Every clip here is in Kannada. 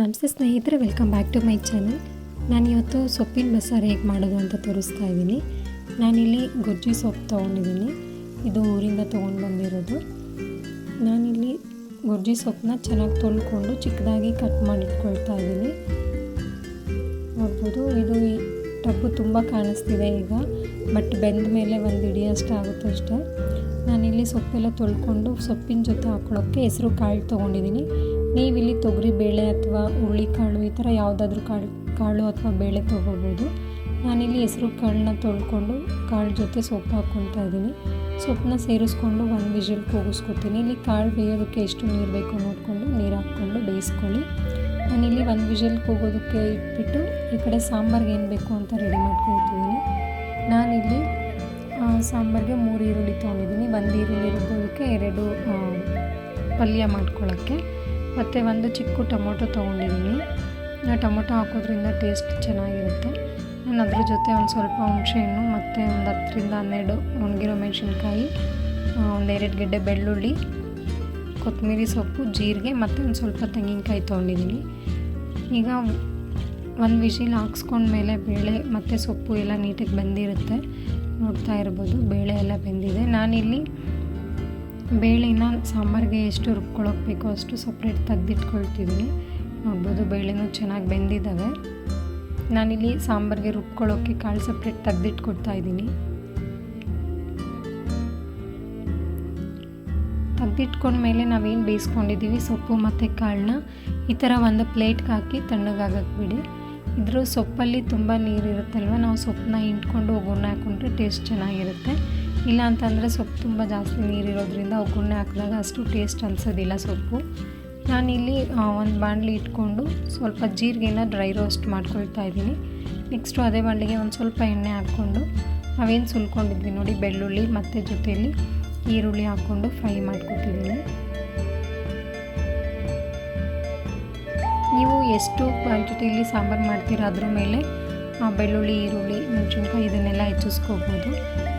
ನಮಸ್ತೆ ಸ್ನೇಹಿತರೆ welcome back to my channel ನಾನು ಇವತ್ತು ಸೊಪ್ಪಿನ ಬಸ್ಸಾರು ಹೇಗೆ ಮಾಡೋದು ಅಂತ ತೋರಿಸ್ತಾ ಇದ್ದೀನಿ. ನಾನಿಲ್ಲಿ ಗೊಜ್ಜಿ ಸೊಪ್ಪು ತೊಗೊಂಡಿದ್ದೀನಿ. ಇದು ಊರಿಂದ ತೊಗೊಂಡು ಬಂದಿರೋದು. ನಾನಿಲ್ಲಿ ಗೊಜ್ಜಿ ಸೊಪ್ಪನ್ನ ಚೆನ್ನಾಗಿ ತೊಳ್ಕೊಂಡು ಚಿಕ್ಕದಾಗಿ ಕಟ್ ಮಾಡಿಟ್ಕೊಳ್ತಾ ಇದ್ದೀನಿ. ನೋಡ್ಬೋದು, ಇದು ಈ ಟಬ್ಬು ತುಂಬ ಕಾಣಿಸ್ತಿದೆ ಈಗ. ಬಟ್ ಬೆಂದ ಮೇಲೆ ಒಂದು ಹಿಡಿಯಷ್ಟು ಆಗುತ್ತೆ ಅಷ್ಟೇ. ನಾನಿಲ್ಲಿ ಸೊಪ್ಪೆಲ್ಲ ತೊಳ್ಕೊಂಡು ಸೊಪ್ಪಿನ ಜೊತೆ ಹಾಕೊಳ್ಳೋಕ್ಕೆ ಹೆಸರು ಕಾಳು ತೊಗೊಂಡಿದ್ದೀನಿ. ನೀವಿಲ್ಲಿ ತೊಗರಿ, ಬೇಳೆ ಅಥವಾ ಹುರುಳಿಕಾಳು ಈ ಥರ ಯಾವುದಾದ್ರೂ ಕಾಳು ಕಾಳು ಅಥವಾ ಬೇಳೆ ತೊಗೋಬೋದು ನಾನಿಲ್ಲಿ ಹೆಸರು ಕಾಳನ್ನ ತೊಳ್ಕೊಂಡು ಕಾಳು ಜೊತೆ ಸೊಪ್ಪು ಹಾಕ್ಕೊತಾ ಇದ್ದೀನಿ. ಸೊಪ್ಪನ್ನ ಸೇರಿಸ್ಕೊಂಡು ಒಂದು ವಿಷಲ್ ಕೂಗಿಸ್ಕೊತೀನಿ. ಇಲ್ಲಿ ಕಾಳು ಬೇಯೋದಕ್ಕೆ ಎಷ್ಟು ನೀರು ಬೇಕು ನೋಡಿಕೊಂಡು ನೀರು ಹಾಕ್ಕೊಂಡು ಬೇಯಿಸ್ಕೊಳ್ಳಿ. ನಾನಿಲ್ಲಿ ಒಂದು ವಿಷಲ್ ಕೂಗೋದಕ್ಕೆ ಇಟ್ಬಿಟ್ಟು ಈ ಕಡೆ ಸಾಂಬಾರ್ಗೆ ಏನು ಬೇಕು ಅಂತ ರೆಡಿ ಮಾಡ್ಕೊಳ್ತಿದ್ದೀನಿ. ನಾನಿಲ್ಲಿ ಸಾಂಬಾರ್ಗೆ ಮೂರು ಈರುಳ್ಳಿ ತೊಗೊಂಡಿದ್ದೀನಿ. ಒಂದು ಈರುಳ್ಳಿ ರುಬ್ಬೋದಕ್ಕೆ ಎರಡು ಪಲ್ಯ ಮಾಡ್ಕೊಳ್ಳೋಕ್ಕೆ. ಮತ್ತು ಒಂದು ಚಿಕ್ಕ ಟೊಮೊಟೊ ತೊಗೊಂಡಿದ್ದೀನಿ. ಟೊಮೊಟೊ ಹಾಕೋದ್ರಿಂದ ಟೇಸ್ಟ್ ಚೆನ್ನಾಗಿರುತ್ತೆ. ನಾನು ಅದ್ರ ಜೊತೆ ಒಂದು ಸ್ವಲ್ಪ ಹುಣಸೆಹಣ್ಣು ಮತ್ತು ಒಂದು ಹತ್ತರಿಂದ ಹನ್ನೆರಡು ಒಣಗಿರೋ ಮೆಣಸಿನ್ಕಾಯಿ ಒಂದೆರಡು ಗೆಡ್ಡೆ ಬೆಳ್ಳುಳ್ಳಿ, ಕೊತ್ತಂಬರಿ ಸೊಪ್ಪು, ಜೀರಿಗೆ ಮತ್ತು ಒಂದು ಸ್ವಲ್ಪ ತೆಂಗಿನಕಾಯಿ ತೊಗೊಂಡಿದ್ದೀನಿ. ಈಗ ಒಂದು ವಿಶಿಲ್ ಹಾಕ್ಸ್ಕೊಂಡ್ಮೇಲೆ ಬೇಳೆ ಮತ್ತು ಸೊಪ್ಪು ಎಲ್ಲ ನೀಟಾಗಿ ಬೆಂದಿರುತ್ತೆ. ನೋಡ್ತಾ ಇರ್ಬೋದು, ಬೇಳೆ ಎಲ್ಲ ಬೆಂದಿದೆ. ನಾನಿಲ್ಲಿ ಬೇಳೆನ ಸಾಂಬಾರಿಗೆ ಎಷ್ಟು ರುಬ್ಕೊಳ್ಳೋಕೆ ಬೇಕೋ ಅಷ್ಟು ಸಪ್ರೇಟ್ ತೆಗೆದಿಟ್ಕೊಳ್ತಿದ್ದೀನಿ. ನೋಡ್ಬೋದು ಬೇಳೆನೂ ಚೆನ್ನಾಗಿ ಬೆಂದಿದ್ದಾವೆ ನಾನಿಲ್ಲಿ ಸಾಂಬಾರಿಗೆ ರುಬ್ಕೊಳ್ಳೋಕ್ಕೆ ಕಾಳು ಸಪ್ರೇಟ್ ತೆಗ್ದಿಟ್ಕೊಡ್ತಾ ಇದ್ದೀನಿ. ತೆಗ್ದಿಟ್ಕೊಂಡ್ಮೇಲೆ ನಾವೇನು ಬೇಯಿಸ್ಕೊಂಡಿದ್ದೀವಿ? ಸೊಪ್ಪು ಮತ್ತು ಕಾಳನ್ನ ಈ ಥರ ಒಂದು ಪ್ಲೇಟ್ಗೆ ಹಾಕಿ ತಣ್ಣಗಾಗಕ್ಕೆ ಬಿಡಿ. ಇದ್ರ ಸೊಪ್ಪಲ್ಲಿ ತುಂಬ ನೀರಿರುತ್ತಲ್ವ? ನಾವು ಸೊಪ್ಪನ್ನ ಹಿಂಡ್ಕೊಂಡು ಒಗ್ಗರಣೆ ಹಾಕ್ಕೊಂಡ್ರೆ ಟೇಸ್ಟ್ ಚೆನ್ನಾಗಿರುತ್ತೆ. ಇಲ್ಲ ಅಂತಂದರೆ ಸೊಪ್ಪು ತುಂಬ ಜಾಸ್ತಿ ನೀರಿರೋದ್ರಿಂದ ಒಗ್ಗರಣೆ ಹಾಕಿದಾಗ ಅಷ್ಟು ಟೇಸ್ಟ್ ಅನಿಸೋದಿಲ್ಲ ಸೊಪ್ಪು. ನಾನಿಲ್ಲಿ ಒಂದು ಬಾಣಲಿ ಇಟ್ಕೊಂಡು ಸ್ವಲ್ಪ ಜೀರಿಗೆನ ಡ್ರೈ ರೋಸ್ಟ್ ಮಾಡ್ಕೊಳ್ತಾ ಇದ್ದೀನಿ. ನೆಕ್ಸ್ಟು ಅದೇ ಬಾಣಲಿಗೆ ಒಂದು ಸ್ವಲ್ಪ ಎಣ್ಣೆ ಹಾಕ್ಕೊಂಡು ನಾವೇನು ಸುಲ್ಕೊಂಡಿದ್ವಿ ನೋಡಿ, ಬೆಳ್ಳುಳ್ಳಿ ಮತ್ತು ಜೊತೆಯಲ್ಲಿ ಈರುಳ್ಳಿ ಹಾಕ್ಕೊಂಡು ಫ್ರೈ ಮಾಡ್ಕೊತಿದ್ದೀನಿ. ನೀವು ಎಷ್ಟು ಕ್ವಾಂಟಿಟಿಯಲ್ಲಿ ಸಾಂಬಾರು ಮಾಡ್ತೀರಾ ಅದ್ರ ಮೇಲೆ ಬೆಳ್ಳುಳ್ಳಿ ಈರುಳ್ಳಿ ಮೆಣಸಿನ್ಕಾಯಿ ಇದನ್ನೆಲ್ಲ ಹೆಚ್ಚಿಸ್ಕೋಬೋದು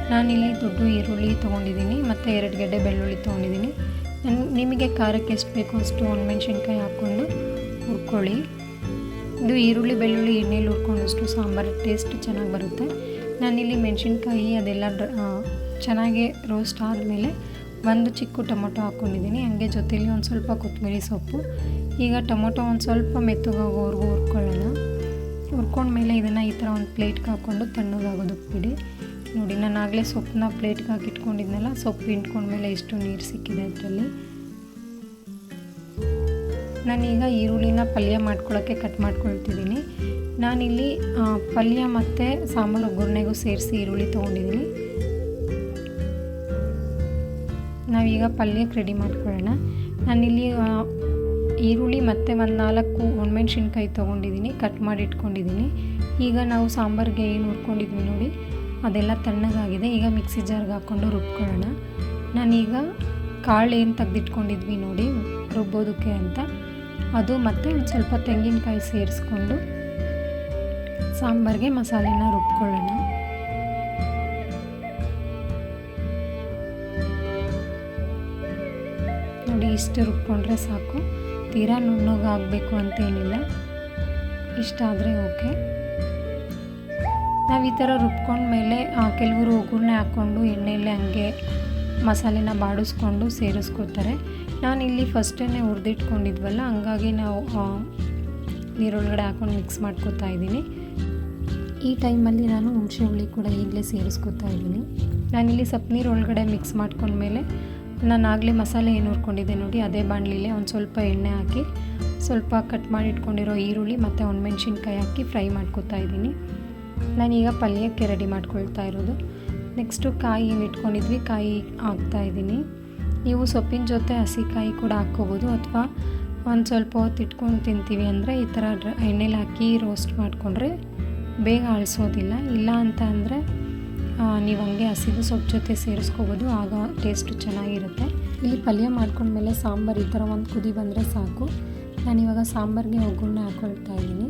ನಾನಿಲ್ಲಿ ದೊಡ್ಡ ಈರುಳ್ಳಿ ತೊಗೊಂಡಿದ್ದೀನಿ ಮತ್ತು ಎರಡು ಗಡ್ಡೆ ಬೆಳ್ಳುಳ್ಳಿ ತೊಗೊಂಡಿದ್ದೀನಿ. ನಿಮಗೆ ಖಾರಕ್ಕೆ ಎಷ್ಟು ಬೇಕೋ ಅಷ್ಟು ಒಣಮೆಣ್ಸಿನ್ಕಾಯಿ ಹಾಕ್ಕೊಂಡು ಹುರ್ಕೊಳ್ಳಿ. ಇದು ಈರುಳ್ಳಿ ಬೆಳ್ಳುಳ್ಳಿ ಎಣ್ಣೆಲಿ ಹುರ್ಕೊಂಡಷ್ಟು ಸಾಂಬಾರು ಟೇಸ್ಟ್ ಚೆನ್ನಾಗಿ ಬರುತ್ತೆ. ನಾನಿಲ್ಲಿ ಮೆಣಸಿನ್ಕಾಯಿ ಅದೆಲ್ಲ ಡ್ರ ಆ, ಚೆನ್ನಾಗಿ ರೋಸ್ಟ್ ಆದಮೇಲೆ ಒಂದು ಚಿಕ್ಕ ಟೊಮೊಟೊ ಹಾಕ್ಕೊಂಡಿದ್ದೀನಿ ಹಂಗೆ ಜೊತೆಯಲ್ಲಿ ಒಂದು ಸ್ವಲ್ಪ ಕೊತ್ತಂಬರಿ ಸೊಪ್ಪು. ಈಗ ಟೊಮೊಟೊ ಒಂದು ಸ್ವಲ್ಪ ಮೆತ್ತಗೋಗೋವರೆಗೂ ಹುರ್ಕೊಳ್ಳೋಣ. ಹುರ್ಕೊಂಡ್ಮೇಲೆ ಇದನ್ನು ಈ ಥರ ಒಂದು ಪ್ಲೇಟ್ಗೆ ಹಾಕ್ಕೊಂಡು ತಣ್ಣಗಾಗೋದಕ್ಕೆ ಬಿಡಿ. ನೋಡಿ, ನಾನು ಆಗಲೇ ಸೊಪ್ಪನ್ನ ಪ್ಲೇಟ್ಗೆ ಹಾಕಿ ಇಟ್ಕೊಂಡಿದ್ನಲ್ಲ ಸೊಪ್ಪು ಹಿಂಡ್ಕೊಂಡ್ಮೇಲೆ ಎಷ್ಟು ನೀರು ಸಿಕ್ಕಿದೆ ಅದರಲ್ಲಿ. ನಾನೀಗ ಈರುಳ್ಳಿನ ಪಲ್ಯ ಮಾಡ್ಕೊಳ್ಳೋಕ್ಕೆ ಕಟ್ ಮಾಡ್ಕೊಳ್ತಿದ್ದೀನಿ. ನಾನಿಲ್ಲಿ ಪಲ್ಯ ಮತ್ತು ಸಾಂಬಾರು ಒಗ್ಗರಣೆಗೂ ಸೇರಿಸಿ ಈರುಳ್ಳಿ ತೊಗೊಂಡಿದ್ದೀನಿ. ನಾವೀಗ ಪಲ್ಯಕ್ಕೆ ರೆಡಿ ಮಾಡ್ಕೊಳ್ಳೋಣ. ನಾನಿಲ್ಲಿ ಈರುಳ್ಳಿ ಮತ್ತು ಒಂದು ನಾಲ್ಕು ಒಣಮೆಣ್ಸಿನ್ಕಾಯಿ ತೊಗೊಂಡಿದ್ದೀನಿ ಕಟ್ ಮಾಡಿ ಇಟ್ಕೊಂಡಿದ್ದೀನಿ ಈಗ ನಾವು ಸಾಂಬಾರಿಗೆ ಏನು ಹುರ್ಕೊಂಡಿದ್ವಿ ನೋಡಿ, ಅದೆಲ್ಲ ತಣ್ಣಗಾಗಿದೆ. ಈಗ ಮಿಕ್ಸಿ ಜಾರ್ಗೆ ಹಾಕ್ಕೊಂಡು ರುಬ್ಕೊಳ್ಳೋಣ. ನಾನೀಗ ಕಾಳು ಏನು ತೆಗೆದಿಟ್ಕೊಂಡಿದ್ವಿ ನೋಡಿ, ರುಬ್ಬೋದಕ್ಕೆ ಅಂತ. ಅದು ಮತ್ತು ಒಂದು ಸ್ವಲ್ಪ ತೆಂಗಿನಕಾಯಿ ಸೇರಿಸ್ಕೊಂಡು ಸಾಂಬಾರಿಗೆ ಮಸಾಲೆನ ರುಬ್ಕೊಳ್ಳೋಣ. ನೋಡಿ, ಇಷ್ಟು ರುಬ್ಕೊಂಡ್ರೆ ಸಾಕು. ತೀರಾ ನುಣ್ಣಗಾಗಬೇಕು ಅಂತೇನಿಲ್ಲ. ಇಷ್ಟ ಆದರೆ ಓಕೆ. ನಾವು ಈ ಥರ ರುಬ್ಕೊಂಡ್ಮೇಲೆ ಕೆಲವರು ಒಗ್ಗರಣೆ ಹಾಕ್ಕೊಂಡು ಎಣ್ಣೆಯಲ್ಲಿ ಹಂಗೆ ಮಸಾಲೆನ ಬಾಡಿಸ್ಕೊಂಡು ಸೇರಿಸ್ಕೊತಾರೆ ನಾನು ಇಲ್ಲಿ ಫಸ್ಟೇ ಹುರಿದಿಟ್ಕೊಂಡಿದ್ವಲ್ಲ, ಹಂಗಾಗಿ ನಾವು ನೀರೊಳಗಡೆ ಹಾಕೊಂಡು ಮಿಕ್ಸ್ ಮಾಡ್ಕೊತಾ ಇದ್ದೀನಿ. ಈ ಟೈಮಲ್ಲಿ ನಾನು ಹುಣಸೆ ಹುಳಿ ಕೂಡ ಈಗಲೇ ಸೇರಿಸ್ಕೊತಾ ಇದ್ದೀನಿ. ನಾನಿಲ್ಲಿ ಸಪ್ ನೀರು ಒಳಗಡೆ ಮಿಕ್ಸ್ ಮಾಡ್ಕೊಂಡ್ಮೇಲೆ ನಾನು ಆಗಲೇ ಮಸಾಲೆ ಏನು ಹುರ್ಕೊಂಡಿದ್ದೆ ನೋಡಿ, ಅದೇ ಬಾಣಲಿಲೇ ಒಂದು ಸ್ವಲ್ಪ ಎಣ್ಣೆ ಹಾಕಿ, ಸ್ವಲ್ಪ ಕಟ್ ಮಾಡಿ ಇಟ್ಕೊಂಡಿರೋ ಈರುಳ್ಳಿ ಮತ್ತು ಒಣಮೆಣ್ಸಿನ್ಕಾಯಿ ಹಾಕಿ ಫ್ರೈ ಮಾಡ್ಕೊತಾ ಇದ್ದೀನಿ. ನಾನೀಗ ಪಲ್ಯಕ್ಕೆ ರೆಡಿ ಮಾಡ್ಕೊಳ್ತಾ ಇರೋದು. ನೆಕ್ಸ್ಟು ಕಾಯಿ ಏನು ಇಟ್ಕೊಂಡಿದ್ವಿ, ಕಾಯಿ ಹಾಕ್ತಾ ಇದ್ದೀನಿ. ನೀವು ಸೊಪ್ಪಿನ ಜೊತೆ ಹಸಿಕಾಯಿ ಕೂಡ ಹಾಕ್ಕೋಬೋದು, ಅಥವಾ ಒಂದು ಸ್ವಲ್ಪ ಹೊತ್ತು ಇಟ್ಕೊಂಡು ತಿಂತೀವಿ ಅಂದರೆ ಈ ಥರ ಎಣ್ಣೆಲಿ ಹಾಕಿ ರೋಸ್ಟ್ ಮಾಡಿಕೊಂಡ್ರೆ ಬೇಗ ಅಳಿಸೋದಿಲ್ಲ. ಇಲ್ಲ ಅಂತ ಅಂದರೆ ನೀವು ಹಂಗೆ ಹಸಿದು ಸೊಪ್ಪು ಜೊತೆ ಸೇರಿಸ್ಕೋಬೋದು, ಆಗ ಟೇಸ್ಟು ಚೆನ್ನಾಗಿರುತ್ತೆ. ಇಲ್ಲಿ ಪಲ್ಯ ಮಾಡ್ಕೊಂಡ್ಮೇಲೆ ಸಾಂಬಾರು ಈ ಥರ ಒಂದು ಕುದಿ ಬಂದರೆ ಸಾಕು. ನಾನಿವಾಗ ಸಾಂಬಾರಿಗೆ ಒಗ್ಗರಣೆ ಹಾಕ್ಕೊಳ್ತಾ ಇದ್ದೀನಿ.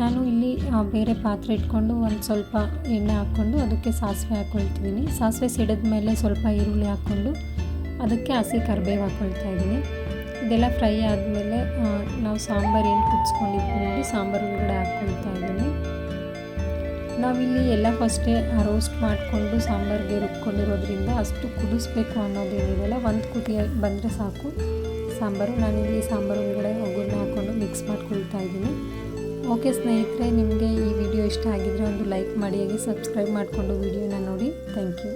ನಾನು ಇಲ್ಲಿ ಬೇರೆ ಪಾತ್ರೆ ಇಟ್ಕೊಂಡು ಒಂದು ಸ್ವಲ್ಪ ಎಣ್ಣೆ ಹಾಕ್ಕೊಂಡು ಅದಕ್ಕೆ ಸಾಸಿವೆ ಹಾಕ್ಕೊಳ್ತಿದ್ದೀನಿ ಸಾಸಿವೆ ಸಿಡಿದ ಮೇಲೆ ಸ್ವಲ್ಪ ಈರುಳ್ಳಿ ಹಾಕ್ಕೊಂಡು ಅದಕ್ಕೆ ಹಸಿ ಕರ್ಬೇವು ಹಾಕ್ಕೊಳ್ತಾ ಇದ್ದೀನಿ. ಇದೆಲ್ಲ ಫ್ರೈ ಆದಮೇಲೆ ನಾವು ಸಾಂಬಾರು ಏನು ಕುದಿಸ್ಕೊಂಡಿದ್ವಿ ಸಾಂಬಾರು ಒಳಗಡೆ ಹಾಕ್ಕೊಳ್ತಾ ಇದ್ದೀನಿ. ನಾವಿಲ್ಲಿ ಎಲ್ಲ ಫಸ್ಟೇ ರೋಸ್ಟ್ ಮಾಡಿಕೊಂಡು ಸಾಂಬಾರಿಗೆ ರುಬ್ಕೊಂಡಿರೋದ್ರಿಂದ ಅಷ್ಟು ಕುದಿಸ್ಬೇಕು ಅನ್ನೋದೇನಿರಲ್ಲ ಒಂದು ಕುದಿ ಬಂದರೆ ಸಾಕು. ಸಾಂಬಾರು, ನಾನಿಲ್ಲಿ ಸಾಂಬಾರು ಒಳಗಡೆ ಒಗ್ಗರಣೆ ಹಾಕ್ಕೊಂಡು ಮಿಕ್ಸ್ ಮಾಡ್ಕೊಳ್ತಾ ಇದ್ದೀನಿ. ಓಕೆ ಸ್ನೇಹಿತರೆ, ನಿಮಗೆ ಈ ವಿಡಿಯೋ ಇಷ್ಟ ಆಗಿದ್ರೆ ಒಂದು ಲೈಕ್ ಮಾಡಿ, ಹಾಗೆ ಸಬ್ಸ್ಕ್ರೈಬ್ ಮಾಡಿಕೊಂಡು ವಿಡಿಯೋನ ನೋಡಿ. Thank you